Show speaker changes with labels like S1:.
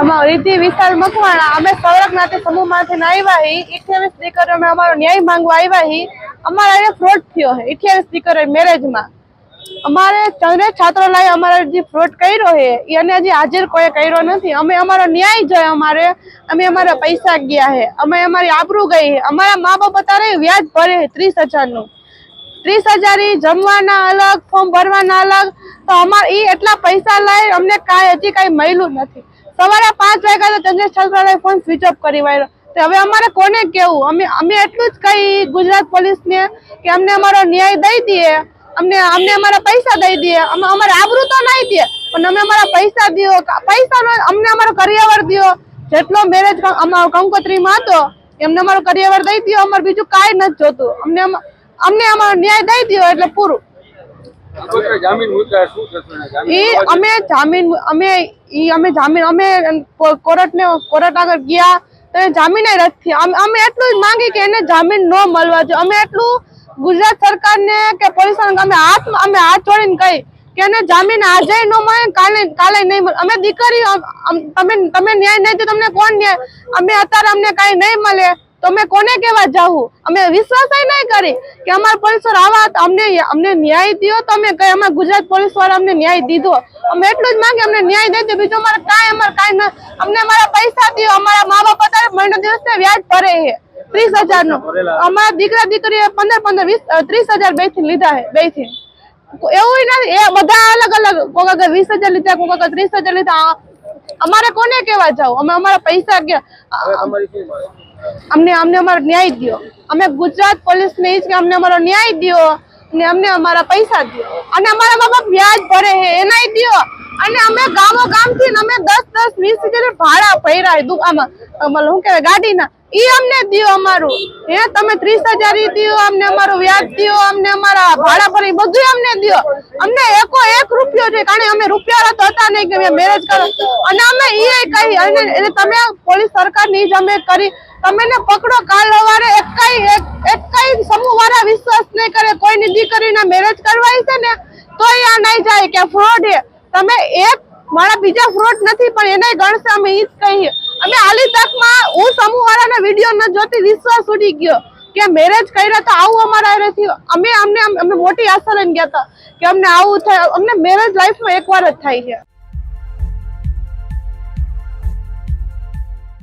S1: અમારો રિદ્ધિ વિશાલ મકવાણા. અમે સૌરભ નાતે સમૂહમાંથી આવ્યા હી. અઠ્યાવીસ દીકરીઓ અમે અમારો ન્યાય માંગવા આવ્યા હી. અમારા અહીંયા ફ્રોડ થયો છે અઠ્યાવીસ દીકરીઓ મેરેજમાં. અમારે ચંદ્રેશ છાત્રાલય અમારે જે ફ્રોડ કર્યો છે એ અને હજી હાજર કોઈ કર્યો નથી. અમે અમારો ન્યાય જોયો અમારે. અમે અમારા પૈસા ગયા છે અમે અમારી આબરૂ ગઈ છે અમારા મા બાપ અત્યારે વ્યાજ ભરે છે ત્રીસ હજારનું. ત્રીસ હજાર જમવાના અલગ, ફોર્મ ભરવાના અલગ. તો અમારે એ એટલા પૈસા લઈ અમને કાંઈ હજી કાંઈ મળ્યું નથી. સવારે પાંચ વાગ્યા તો ચંદ્રેશ છાત્રાલય ફોન સ્વિચ ઓફ કરી વાળ્યો. તો હવે અમારે કોને કેવું? અમે અમે એટલું જ કહી ગુજરાત પોલીસને કે અમને અમારો ન્યાય દઈ દઈએ. અમને અમને અમારા પૈસા દઈ દઈએ. અમે, અમારે આબરૂ તો નહીં દે, પણ અમે અમારા પૈસા દો પૈસા અમને અમારો કરિયાવર દ્યો. જેટલો મેરેજ કંકોત્રીમાં હતો એમને અમારો કરિયાવર દઈ દ્યો. અમારે બીજું કાંઈ નથી જોતું. અમને અમને અમારો ન્યાય દઈ દ્યો એટલે પૂરું.
S2: થવા
S1: અમે જામીન અમે ઈ અમે જામીન અમે કોર્ટને કોર્ટ આગળ ગયા તો એ જામીન રદ થઈ અમે એટલું જ માંગી કે એને જામીન ન મળવા જોઈએ. અમે એટલું ગુજરાત સરકારને કે પોલીસ અમે હાથ અમે હાથ જોડીને કહી કે એને જામીન આજે ન મળે કાલે કાલે નહીં મળે. અમે દીકરી તમે તમે ન્યાય નહીં દો તમને કોણ ન્યાય? અમે અત્યારે અમને કાંઈ નહીં મળે. તો અમે કોને કહેવા જાવું અમે વિશ્વાસ નહીં કરી કે અમારા પોલીસ આવા અમને અમને ન્યાય દ્યો તો અમે કઈ અમારા ગુજરાત પોલીસવાળા અમને ન્યાય દીધો. અમે એટલું જ માંગે અમને ન્યાય દઈ દો બીજું અમારે કાંઈ અમારે કાંઈ ના અમને અમારા પૈસા દ્યો. અમારા મા બાપ અત્યારે મહિનો દિવસ વ્યાજ ભરે છે. ત્રીસ હજારનું અમારા દીકરા દીકરીએ પંદર પંદર વીસ ત્રીસ હજાર બેથી લીધા છે બેથી એવું નથી. એ બધા અલગ અલગ. કોક આગળ વીસ હજાર લીધા કોક આગળ ત્રીસ હજાર લીધા. અમારે કોને કેવા જાવ અમે અમારા પૈસા ગયા? અમને અમને અમારો ન્યાય દ્યો. અમે ગુજરાત પોલીસ ને કે અમને અમારો ન્યાય દ્યો અને અમને અમારા પૈસા દો અને અમારા બાપા વ્યાજ ભરે હે એનાય દ્યો. અને અમે ગામો ગામથી અમે દસ દસ, વીસ હજાર ભાડા ભર્યા દુકામાં દુ- આમાં શું કહેવાય, ગાડીના. ઈ અમને દો અમારું. હે, તમે ત્રીસ હજાર ઈ દો અમને અમારું વ્યાજ દ્યો, અમને અમારા ભાડા ભરી બધું અમને દો અમને એકો એક રૂપિયો છે, કારણ અમે રૂપિયા તો હતા નહીં કે મેરેજ કરો અને અમે ઈ કહી, અને તમે પોલીસ સરકારની જ અમે કરી તમે પકડો, કાલ સવારે એકાઈ એક એકાઈ સમૂહ વાળા વિશ્વાસ નહીં કરે, કોઈની દીકરીના મેરેજ કરવાય છે ને, તોય આ નહીં જાય કે ફ્રોડ છે તમે એક, મારા બીજા ફ્રોડ નથી, પણ એને ગણશે, અમે ઈ જ કહીએ. અમે આલી તકમાં હું સમૂહ વાળાના વીડિયો ન જોતી, વિશ્વાસ ઉડી ગયો કે મેરેજ કર્યા તો આવું અમારા હારે થયું. અમે અમને અમે મોટી આશા લઈને ગયા હતા કે અમને આવું થાય. અમને મેરેજ લાઈફમાં એકવાર જ થાય છે.